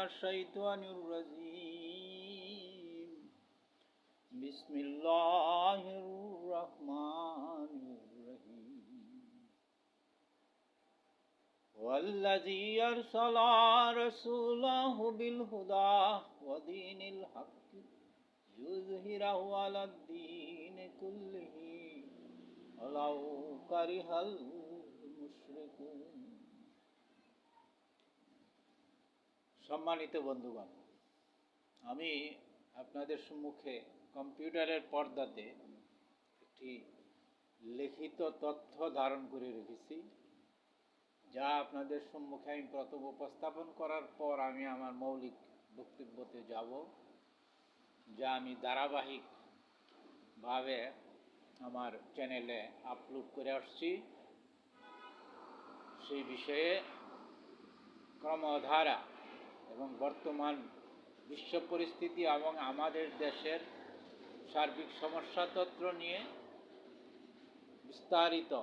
الشيطان الرجيم بسم الله الرحمن الرحيم والذي أرسل رسوله بالهدى ودين الحق يظهره على الدين كله ولو كره المشركون সম্মানিত বন্ধুগণ, আমি আপনাদের সম্মুখে কম্পিউটারের পর্দাতে একটি লিখিত তথ্য ধারণ করে রেখেছি, যা আপনাদের সম্মুখে আমি প্রথম উপস্থাপন করার পর আমি আমার মৌলিক বক্তব্যতে যাব, যা আমি ধারাবাহিকভাবে আমার চ্যানেলে আপলোড করে আসছি। সেই বিষয়ে ক্রমধারা এবং বর্তমান বিশ্ব পরিস্থিতি এবং আমাদের দেশের সার্বিক সমস্যাতন্ত্র নিয়ে বিস্তারিত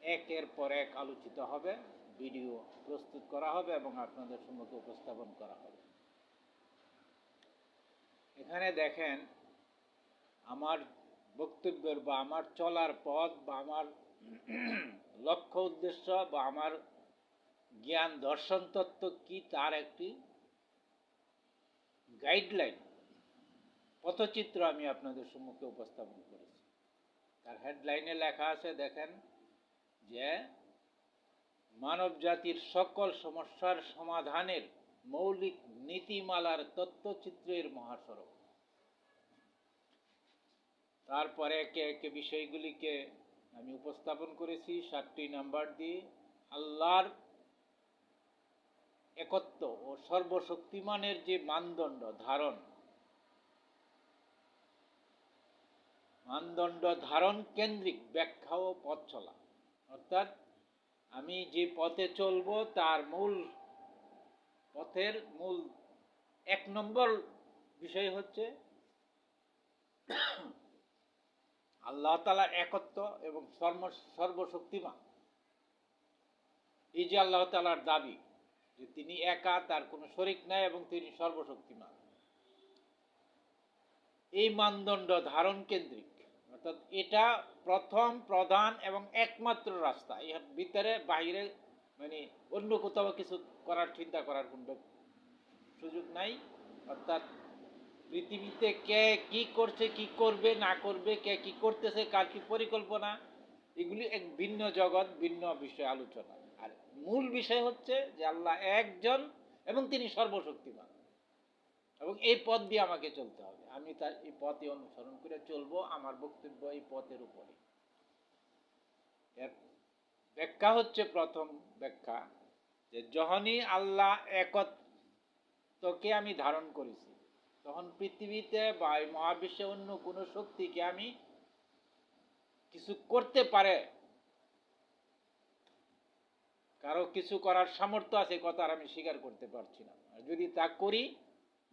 একের পর এক আলোচিত হবে, ভিডিও প্রস্তুত করা হবে এবং আপনাদের সম্মুখে উপস্থাপন করা হবে। এখানে দেখেন, আমার বক্তব্যের বা আমার চলার পথ বা আমার লক্ষ্য উদ্দেশ্য বা আমার জ্ঞান দর্শন তত্ত্ব কি তার একটি গাইডলাইন পথচিত্র আমি আপনাদের সম্মুখে উপস্থাপন করেছি। তার হেডলাইনে লেখা আছে, দেখেন, যে মানব জাতির সকল সমস্যার সমাধানের মৌলিক নীতিমালার তত্ত্বচিত্রের মহাসড়ক তারপরে একে একে বিষয়গুলিকে আমি উপস্থাপন করেছি, সাতটি নাম্বার দিয়ে। আল্লাহর একত্ব ও সর্বশক্তিমানের যে মানদণ্ড, ধারণ। মানদণ্ড, ধারণ কেন্দ্রিক ব্যাখ্যা ও পথ চলা। অর্থাৎ আমি যে পথে চলব, তার মূল পথের মূল এক নম্বর বিষয় হচ্ছে আল্লাহ তালার একত্ব এবং সর্ব, সর্বশক্তিমান। এই যে আল্লাহ তালার দাবি যে তিনি একা, তার কোনো শরিক নাই এবং তিনি সর্বশক্তিমান। এই মানদণ্ড ধারণ কেন্দ্রিক। অর্থাৎ এটা প্রথম, প্রধান এবং একমাত্র রাস্তা। এর ভিতরে বাইরে মানে অন্য কোথাও কিছু করার, চিন্তা করার কোনো সুযোগ নাই। অর্থাৎ পৃথিবীতে কে কি করছে, কি করবে, না করবে, কে কি করতেছে, কার কি পরিকল্পনা, এগুলি এক ভিন্ন জগৎ, ভিন্ন বিষয় আলোচনা। মূল বিষয় হচ্ছে যে আল্লাহ একজন এবং তিনি সর্বশক্তিমান। এবং এই পথ দিয়ে আমাকে চলতে হবে। আমি তার এই পথে অনুসরণ করে চলবো, আমার বক্তব্য এই পথের উপরে ব্যাখ্যা হচ্ছে প্রথম ব্যাখ্যা, যে যখনই আল্লাহ একত্বকে আমি ধারণ করেছি, তখন পৃথিবীতে বা মহাবিশ্বে অন্য কোনো শক্তিকে আমি কিছু করতে পারে কারও কিছু করার সামর্থ্য আছে, কথা আর আমি স্বীকার করতে পারছি না। যদি তা করি,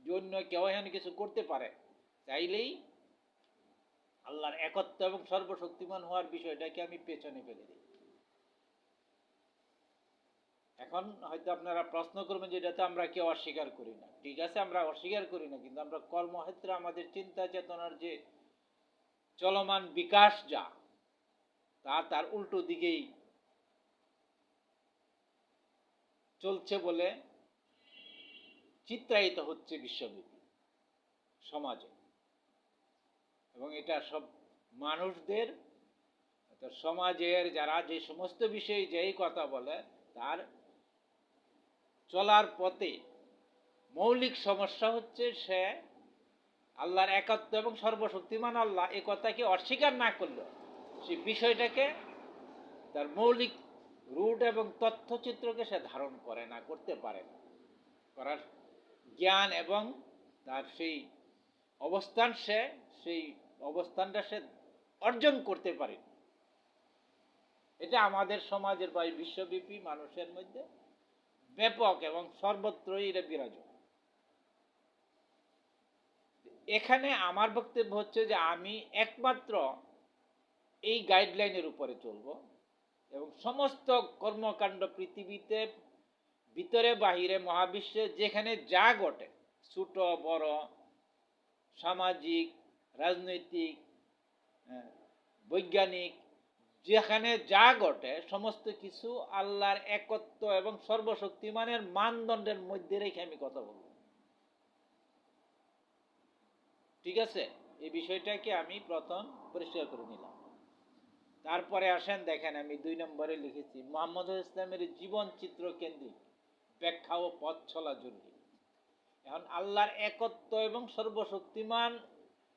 জন্য কেউ হেন কিছু করতে পারে। চাইলেই আল্লাহর একত্ব এবং সর্বশক্তিমান হওয়ার বিষয়টাকে আমি পেছনে ফেলে দিই। এখন হয়তো আপনারা প্রশ্ন করবেন যে এটা তো আমরা কেউ অস্বীকার করি না। ঠিক আছে, আমরা অস্বীকার করি না, কিন্তু আমরা কর্মক্ষেত্রে আমাদের চিন্তা চেতনার যে চলমান বিকাশ যা, তা তার উল্টো দিকেই চলছে বলে চিত্রায়িত হচ্ছে বিশ্বব্যাপী সমাজে। এবং এটা সব মানুষদের সমাজের যারা যে সমস্ত বিষয়ে যেই কথা বলে, তার চলার পথে মৌলিক সমস্যা হচ্ছে সে আল্লাহর একাত্ম এবং সর্বশক্তিমান আল্লাহ এ কথাকে অস্বীকার না করল সে বিষয়টাকে তার মৌলিক রুট এবং তথ্যচিত্রকে সে ধারণ করে না, করতে পারে না। করার জ্ঞান এবং তার সেই অবস্থান সে, সেই অবস্থানটা সে অর্জন করতে পারে। এটা আমাদের সমাজের বা বিশ্বব্যাপী মানুষের মধ্যে ব্যাপক এবং সর্বত্রই এটা বিরাজ এখানে আমার বক্তব্য হচ্ছে যে আমি একমাত্র এই গাইডলাইনের উপরে চলব। এবং সমস্ত কর্মকাণ্ড পৃথিবীতে ভিতরে বাহিরে মহাবিশ্বে যেখানে যা ঘটে ছোট বড় সামাজিক রাজনৈতিক হ্যাঁ, বৈজ্ঞানিক যেখানে যা ঘটে সমস্ত কিছু আল্লাহর একত্ব এবং সর্বশক্তিমানের মানদণ্ডের মধ্যে রেখে আমি কথা বলব। ঠিক আছে? এই বিষয়টাকে আমি প্রথম পরিষ্কার করে নিলাম। তারপরে আসেন, দেখেন আমি দুই নম্বরে লিখেছি মোহাম্মদ ইসলামের জীবন চিত্র কেন্দ্রিক, ব্যাখ্যা ও পথ ছলা জরুরি। এখন আল্লাহর একত্ব এবং সর্বশক্তিমান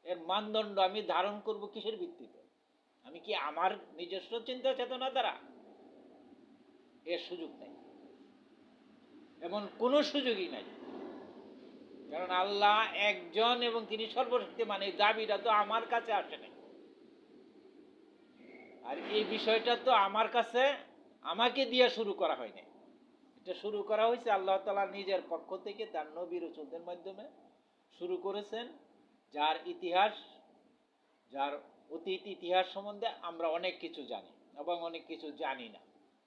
এর মানদণ্ড আমি ধারণ করব কিসের ভিত্তিতে? আমি কি আমার নিজস্ব চিন্তা চেতনা দ্বারা? এর সুযোগ নেই। এমন কোনো সুযোগই নাই। কারণ আল্লাহ একজন এবং তিনি সর্বশক্তিমান, এই দাবিটা তো আমার কাছে আসে নাই। আর এই বিষয়টা তো আমার কাছে আমাকে দিয়ে শুরু করা হয়নি। এটা শুরু করা হয়েছে আল্লাহ তালা নিজের পক্ষ থেকে, তার নবী রসুলদের মাধ্যমে শুরু করেছেন। যার ইতিহাস, যার অতীত ইতিহাস সম্বন্ধে আমরা অনেক কিছু জানি এবং অনেক কিছু জানি না।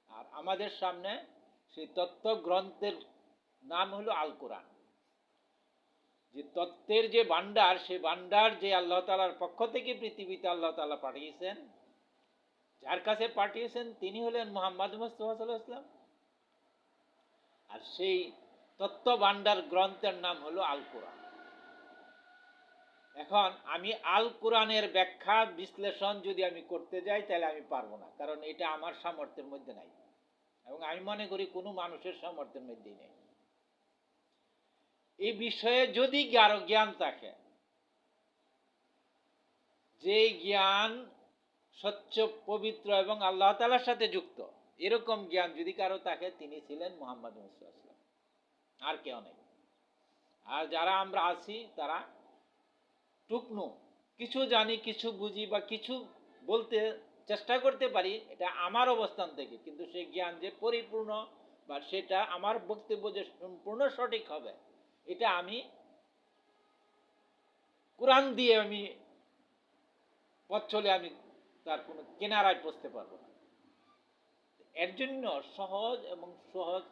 আর আমাদের সামনে সেই তত্ত্ব গ্রন্থের নাম হলো আল কোরআন যে তত্ত্বের যে ভান্ডার সেই ভান্ডার যে আল্লাহ তালার পক্ষ থেকে পৃথিবীতে আল্লাহ তালা পাঠিয়েছেন যার কাছে পাঠিয়েছেন তিনি হলেন মোহাম্মদ মুস্তফা সাল্লাহ ইসলাম আর সেই তত্ত্ব ভান্ডার গ্রন্থের নাম হলো আল কোরআন এখন আমি আল কোরআনের ব্যাখ্যা বিশ্লেষণ যদি আমি করতে যাই, তাহলে আমি পারব না, কারণ এটা আমার সামর্থ্যের মধ্যে নাই। এবং আমি মনে করি কোনো মানুষের সামর্থ্যের মধ্যেই নেই। এই বিষয়ে যদি জ্ঞান থাকে যে জ্ঞান স্বচ্ছ, পবিত্র এবং আল্লাহ তালার সাথে যুক্ত। এরকম জ্ঞান যদি কারও থাকে, তিনি ছিলেন মোহাম্মদ আর কেউ নেই। আর যারা আমরা আছি, তারা টুকনু। কিছু জানি, কিছু বুঝি বা কিছু বলতে চেষ্টা করতে পারি, এটা আমার অবস্থান থেকে। কিন্তু সেই জ্ঞান যে পরিপূর্ণ বা সেটা আমার বক্তব্য যে সম্পূর্ণ সঠিক হবে, এটা আমি কোরআন দিয়ে আমি পথ চলে আমি তার কোনো কেনারায় পৌঁছতে পারব না। এর জন্য সহজ এবং সহজ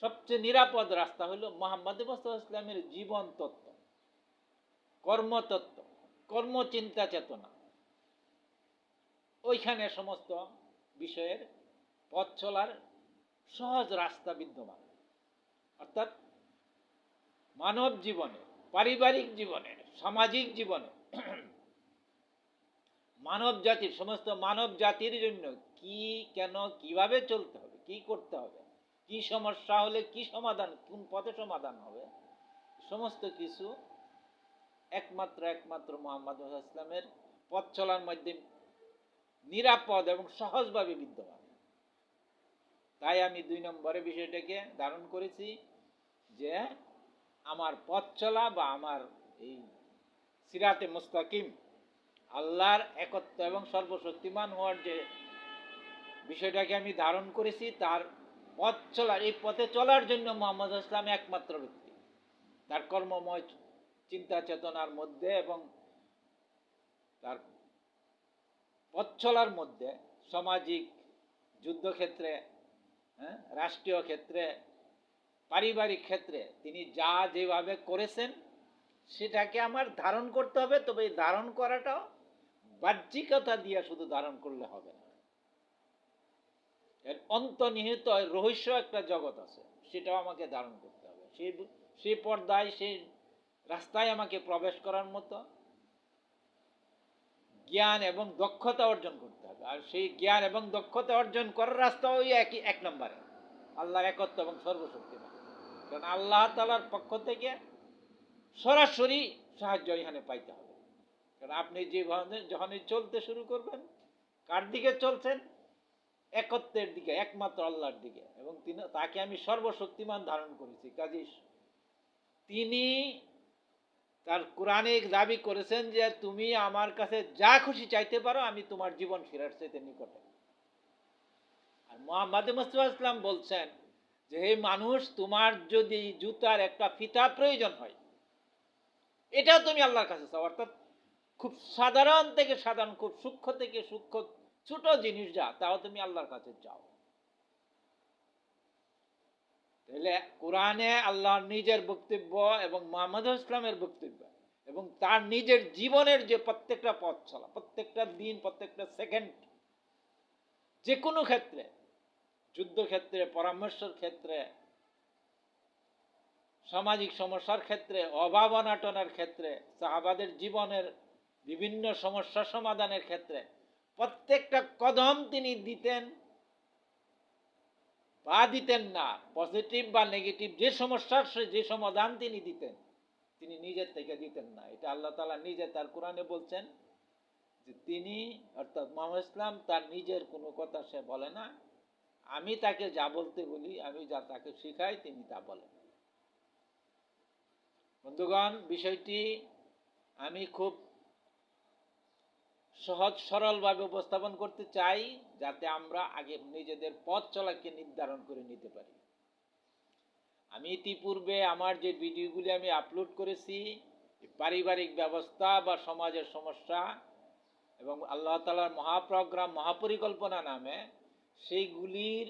সবচেয়ে নিরাপদ রাস্তা হলো মোহাম্মদ মুস্তফা ইসলামের জীবন তত্ত্ব, কর্মতত্ত্ব, কর্মচিন্তা চেতনা। ওইখানে সমস্ত বিষয়ের পথ চলার সহজ রাস্তা বিদ্যমান। অর্থাৎ মানব জীবনে, পারিবারিক জীবনে, সামাজিক জীবনে মানব জাতির সমস্ত মানব জাতির জন্য কি, কেন, কীভাবে চলতে হবে, কি করতে হবে, কি সমস্যা হলে কি সমাধান, কোন পথে সমাধান হবে, সমস্ত কিছু একমাত্র একমাত্র মোহাম্মদ ইসলামের পথ চলার মধ্যে নিরাপদ এবং সহজভাবে বিদ্যমান। তাই আমি দুই নম্বরে বিষয়টাকে ধারণ করেছি যে আমার পথ চলা বা আমার এই সিরাতে মুস্তাকিম আল্লাহর একত্ব এবং সর্বশক্তিমান হওয়ার যে বিষয়টাকে আমি ধারণ করেছি, তার পথ চলার, এই পথে চলার জন্য মোহাম্মদ ইসলাম একমাত্র ব্যক্তি। তার কর্মময় চিন্তা চেতনার মধ্যে এবং তার পথ চলার মধ্যে সামাজিক যুদ্ধক্ষেত্রে হ্যাঁ রাষ্ট্রীয় ক্ষেত্রে, পারিবারিক ক্ষেত্রে তিনি যা যেভাবে করেছেন, সেটাকে আমার ধারণ করতে হবে। তবে ধারণ করাটাও বাহ্যিকতা দিয়ে শুধু ধারণ করলে হবে না। এর অন্তর্নিহিত রহস্য একটা জগৎ আছে, সেটাও আমাকে ধারণ করতে হবে। সেই সেই পর্দায় সেই রাস্তায় আমাকে প্রবেশ করার মতো জ্ঞান এবং দক্ষতা অর্জন করতে হবে। আর সেই জ্ঞান এবং দক্ষতা অর্জন করার রাস্তা ওই একই, এক নম্বরে। আল্লাহর একত্ব এবং সর্বশক্তিমান। কারণ আল্লাহ তালার পক্ষ থেকে সরাসরি সাহায্য এখানে পাইতে হবে। কারণ আপনি যেভাবে যখনই চলতে শুরু করবেন, কার দিকে চলছেন? একত্বের দিকে, একমাত্র আল্লাহর দিকে। এবং তিনি তাকে আমি সর্বশক্তিমান ধারণ করেছি। কাজী তিনি তার কোরআনে দাবি করেছেন যে, তুমি আমার কাছে যা খুশি চাইতে পারো, আমি তোমার জীবন ফেরার চাইতে নিকটে। আর মোহাম্মদ মুস্তফা ইসলাম বলছেন যে, হে মানুষ, তোমার যদি জুতার একটা ফিতা প্রয়োজন হয়, এটাও তুমি আল্লাহর কাছে চাও। অর্থাৎ খুব সাধারণ থেকে সাধারণ, খুব সূক্ষ্ম থেকে সূক্ষ্ম, ছোট জিনিস যা, তাও তুমি আল্লাহর কাছে যাও। তাহলে কোরআনে আল্লাহর নিজের বক্তব্য এবং মোহাম্মদ ইসলামের বক্তব্য এবং তার নিজের জীবনের যে প্রত্যেকটা পথ চলা, প্রত্যেকটা দিন, প্রত্যেকটা সেকেন্ড যে কোনো ক্ষেত্রে, যুদ্ধক্ষেত্রে, পরামর্শের ক্ষেত্রে, সামাজিক সমস্যার ক্ষেত্রে, অভাব অনাটনের ক্ষেত্রে, সাহাবাদের জীবনের বিভিন্ন সমস্যা সমাধানের ক্ষেত্রে প্রত্যেকটা কদম তিনি দিতেন বা দিতেন না পজিটিভ বা নেগেটিভ যে সমস্যার যে সমাধান তিনি দিতেন, তিনি নিজের থেকে দিতেন না। এটা আল্লাহ তালা নিজে তার কোরআনে বলছেন যে তিনি, অর্থাৎ মোহাম্মদ ইসলাম তার নিজের কোনো কথা সে বলে না। আমি তাকে যা বলতে বলি, আমি যা তাকে শিখাই, তিনি তা বলেন। বন্ধুগণ, বিষয়টি আমি খুব সহজ, সরলভাবে উপস্থাপন করতে চাই যাতে আমরা আগে নিজেদের পথ চলাকে নির্ধারণ করে নিতে পারি। আমি ইতিপূর্বে আমার যে ভিডিওগুলি আমি আপলোড করেছি পারিবারিক ব্যবস্থা বা সমাজের সমস্যা এবং আল্লাহ তালার মহাপ্রোগ্রাম, মহাপরিকল্পনা নামে, সেইগুলির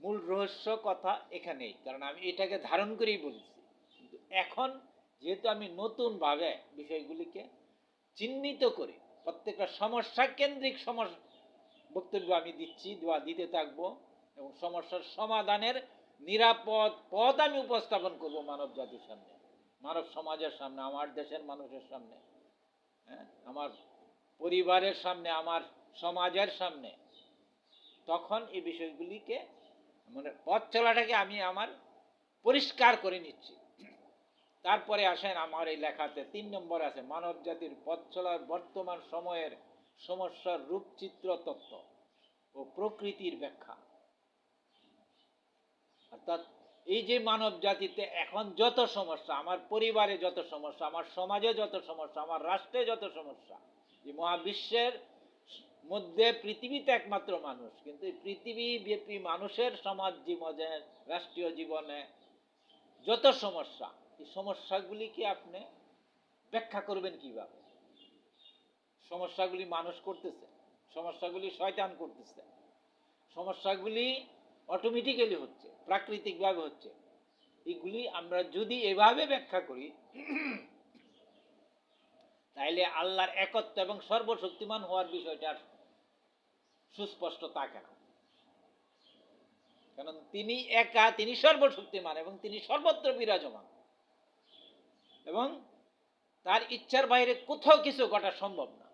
মূল রহস্য কথা এখানেই। কারণ আমি এটাকে ধারণ করেই বলছি। কিন্তু এখন যেহেতু আমি নতুনভাবে বিষয়গুলিকে চিহ্নিত করে প্রত্যেকটা সমস্যা কেন্দ্রিক সমস্যা বক্তব্য আমি দিচ্ছি, দোয়া দিতে থাকব এবং সমস্যার সমাধানের নিরাপদ পথ আমি উপস্থাপন করব মানব জাতির সামনে, মানব সমাজের সামনে, আমার দেশের মানুষের সামনে হ্যাঁ? আমার পরিবারের সামনে, আমার সমাজের সামনে। তখন এই বিষয়গুলিকে মানে পথ চলাটাকে আমি আমার পরিষ্কার করে নিচ্ছি। তারপরে আসেন আমার এই লেখাতে। তিন নম্বর আছে, মানব জাতির পথ চলার বর্তমান সময়ের সমস্যার রূপচিত্র তত্ত্ব ও প্রকৃতির ব্যাখ্যা। অর্থাৎ এই যে মানব জাতিতে এখন যত সমস্যা, আমার পরিবারে যত সমস্যা, আমার সমাজে যত সমস্যা, আমার রাষ্ট্রে যত সমস্যা, এই মহাবিশ্বের মধ্যে পৃথিবীতে একমাত্র মানুষ, কিন্তু পৃথিবী ব্যাপী মানুষের সমাজ জীবনে, রাষ্ট্রীয় জীবনে যত সমস্যা এই সমস্যাগুলিকে আপনি ব্যাখ্যা করবেন কীভাবে? সমস্যাগুলি মানুষ করতেছে, সমস্যাগুলি শয়তান করতেছে, সমস্যাগুলি অটোমেটিক্যালি হচ্ছে, প্রাকৃতিকভাবে হচ্ছে। এগুলি আমরা যদি এভাবে ব্যাখ্যা করি, তাইলে আল্লাহর একত্ব এবং সর্বশক্তিমান হওয়ার বিষয়টা সুস্পষ্ট থাকে না কারণ তিনি একা, তিনি সর্বশক্তিমান এবং তিনি সর্বত্র বিরাজমান। এবং তার ইচ্ছার বাইরে কোথাও কিছু ঘটা সম্ভব না।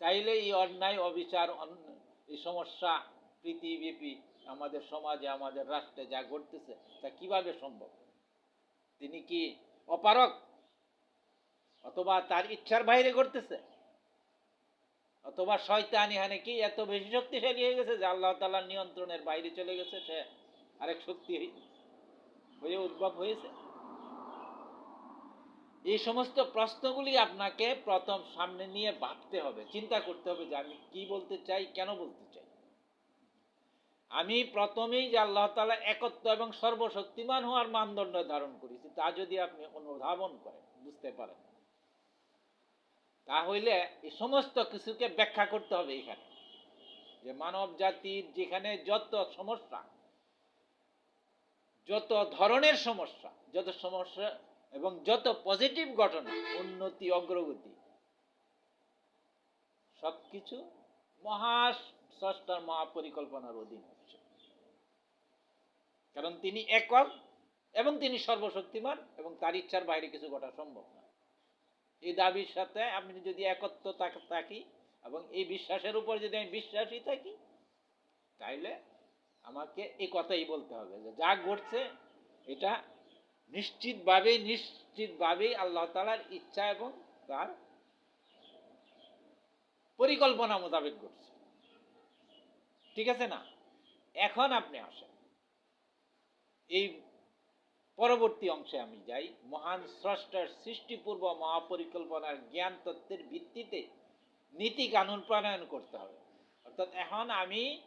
তাইলে এই অন্যায়, অবিচার এই সমস্যা, পৃথিবীব্যাপী, আমাদের সমাজে, আমাদের রাষ্ট্রে যা ঘটতেছে, তা কীভাবে সম্ভব? তিনি কি অপারক অথবা তার ইচ্ছার বাইরে ঘটতেছে? অথবা শয়তান এখানে কি এত বেশি শক্তিশালী হয়ে গেছে যে আল্লাহ তালার নিয়ন্ত্রণের বাইরে চলে গেছে? সে আরেক শক্তি হয়ে উদ্ভব হয়েছে? এই সমস্ত প্রশ্নগুলি আপনাকে প্রথম সামনে নিয়ে ভাবতে হবে, চিন্তা করতে হবে যে আমি কি বলতে চাই, কেন বলতে চাই। আমি প্রথমেই যে আল্লাহ তালা একত্ব এবং সর্বশক্তিমান হওয়ার মানদণ্ড ধারণ করেছি, তা যদি আপনি অনুধাবন করেন, বুঝতে পারেন। তাহলে এই সমস্ত কিছুকে ব্যাখ্যা করতে হবে এখানে। যে মানব জাতির যেখানে যত সমস্যা, যত ধরনের সমস্যা, যত সমস্যা এবং যত পজিটিভ ঘটনা, উন্নতি, অগ্রগতি, সবকিছু মহা স্রষ্টার মহাপরিকল্পনার অধীন হচ্ছে। কারণ তিনি একক এবং তিনি সর্বশক্তিমান এবং তার ইচ্ছার বাইরে কিছু ঘটা সম্ভব না। এই দাবির সাথে আমি যদি একত্র থাকি এবং এই বিশ্বাসের উপর যদি আমি বিশ্বাসী থাকি, তাইলে আমাকে এই কথাই বলতে হবে যে যা ঘটছে, এটা নিশ্চিতভাবেই নিশ্চিতভাবেই আল্লাহ তালার ইচ্ছা এবং তার পরিকল্পনা মোতাবেক ঘটছে। ঠিক আছে না? এখন আপনি আসেন। এই পরবর্তী অংশে আমি যাই। মহান স্রষ্টার সৃষ্টিপূর্ব মহাপরিকল্পনার জ্ঞান তত্ত্বের ভিত্তিতে নীতি কানুন প্রণয়ন করতে হবে। অর্থাৎ এখন আমি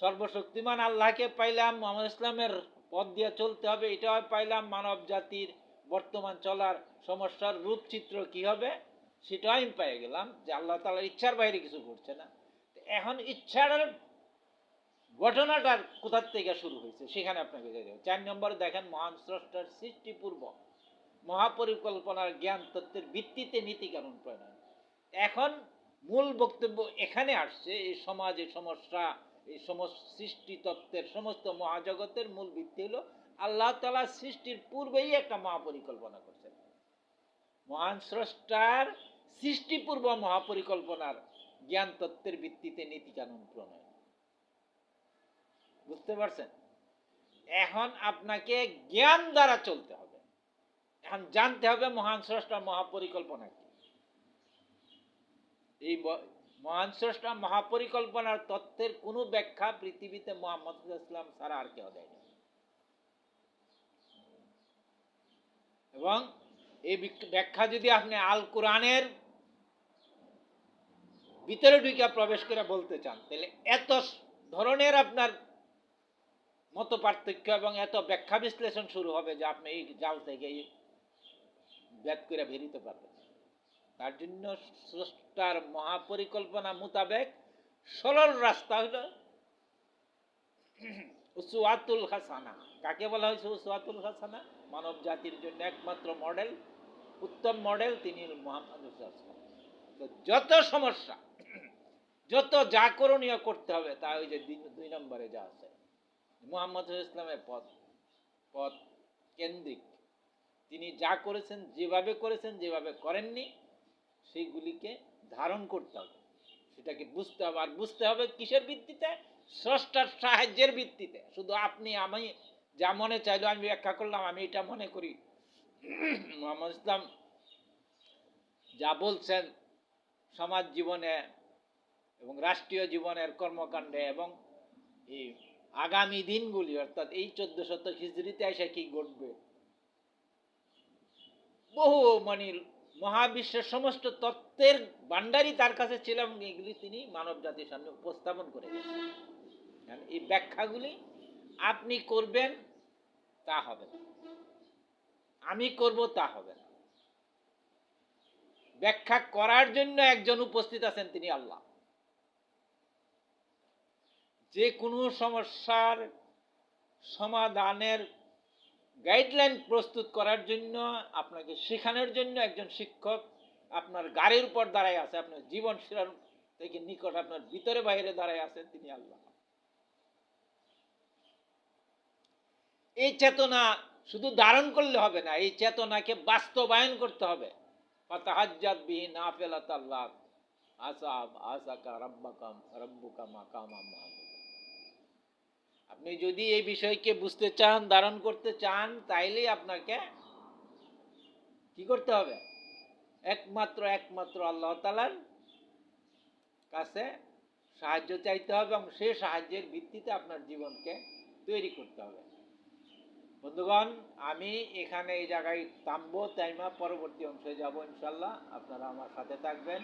সর্বশক্তিমান আল্লাহকে পাইলাম, মোহাম্মদ ইসলামের পথ দিয়ে চলতে হবে এটাও পাইলাম মানব জাতির বর্তমান চলার সমস্যার রূপচিত্র কি হবে সেটাও আমি পেয়ে গেলাম যে আল্লাহ তালার ইচ্ছার বাইরে কিছু ঘটছে না। এখন ইচ্ছার ঘটনাটার কোথার থেকে শুরু হয়েছে, সেখানে আপনাকে চার নম্বরে দেখেন, মহান স্রষ্টার সৃষ্টিপূর্ব মহাপরিকল্পনার জ্ঞান তত্ত্বের ভিত্তিতে নীতি কানুন প্রণয়ন। এখন মূল বক্তব্য এখানে আসছে, এই সমাজে সমস্যা এই সমস্ত সৃষ্টি তত্ত্বের সমস্ত মহাজগতের মূল ভিত্তি হলো আল্লাহ তালা সৃষ্টির পূর্বেই একটা মহাপরিকল্পনা করছেন। মহান স্রষ্টার সৃষ্টিপূর্ব মহাপরিকল্পনার জ্ঞান তত্ত্বের ভিত্তিতে নীতি কানুন প্রণয়ন। বুঝতে পারছেন? এখন আপনাকে জ্ঞান দ্বারা চলতে হবে। এখন জানতে হবে মহান স্রষ্টার মহাপরিকল্পনা কি। এই মহান স্রষ্টা মহাপরিকল্পনার তত্ত্বের কোনো ব্যাখ্যা পৃথিবীতে মোহাম্মদ ইসলাম ছাড়া আর কেউ দেয়নি এবং এই ব্যাখ্যা যদি আপনি আল কোরআনের ভিতরে ঢুকে প্রবেশ করে বলতে চান, তাহলে এত ধরনের আপনার মত পার্থক্য এবং এত ব্যাখ্যা বিশ্লেষণ শুরু হবে যে আপনি এই জাল থেকে এই করে বেরিতে পারবেন। তার জন্য স্রষ্টার মহাপরিকল্পনা মোতাবেক সরল রাস্তা হলো উসুয়াতুল হাসানা। কাকে বলা হয়েছে উসুয়াতুল হাসানা? মানব জাতির জন্য একমাত্র মডেল, উত্তম মডেল তিনি মোহাম্মদ তো যত সমস্যা, যত যা করণীয় করতে হবে, তা ওই যে দুই নম্বরে যা আছে। মোহাম্মদ ইসলামের পথ পথ কেন্দ্রিক। তিনি যা করেছেন, যেভাবে করেছেন, যেভাবে করেননি সেইগুলিকে ধারণ করতে হবে। সেটাকে বুঝতে হবে। আর বুঝতে হবে কিসের ভিত্তিতে? স্রষ্টার সাহায্যের ভিত্তিতে। শুধু আপনি, আমি যা মনে চাইলো আমি ব্যাখ্যা করলাম, আমি এটা মনে করি। মোহাম্মদ ইসলাম যা বলছেন সমাজ জীবনে এবং রাষ্ট্রীয় জীবনের কর্মকাণ্ডে এবং এই আগামী দিনগুলি, অর্থাৎ এই চোদ্দ শত খিচড়িতে এসে কি ঘটবে? বহু মানে মহাবিশ্বের সমস্ত তত্ত্বের ভান্ডারই তার কাছে ছিল এবং এগুলি তিনি মানব জাতির সামনে উপস্থাপন করে এই ব্যাখ্যাগুলি আপনি করবেন, তা হবে না। আমি করব, তা হবে না। ব্যাখ্যা করার জন্য একজন উপস্থিত আছেন তিনি আল্লাহ। যে কোনো সমস্যার সমাধানের গাইডলাইন প্রস্তুত করার জন্য, আপনাকে শেখানোর জন্য একজন শিক্ষক আপনার গাড়ির উপর দাঁড়ায় আছে, আপনার জীবন শিরার থেকে নিকট আপনার ভিতরে বাইরে দাঁড়ায় আছেন তিনি আল্লাহ। এই চেতনা শুধু ধারণ করলে হবে না, এই চেতনাকে বাস্তবায়ন করতে হবে। ফাতাহাজ্জাত বিহি নাফিলাত আল্লাহ আসাব আপনি যদি এই বিষয়কে বুঝতে চান, ধারণ করতে চান, তাইলেই আপনাকে কি করতে হবে? একমাত্র একমাত্র আল্লাহ তালার কাছে সাহায্য চাইতে হবে এবং সেই সাহায্যের ভিত্তিতে আপনার জীবনকে তৈরি করতে হবে। বন্ধুগণ, আমি এখানে এই জায়গায় থামবো, তাইমা পরবর্তী অংশে যাব ইনশাল্লাহ আপনারা আমার সাথে থাকবেন।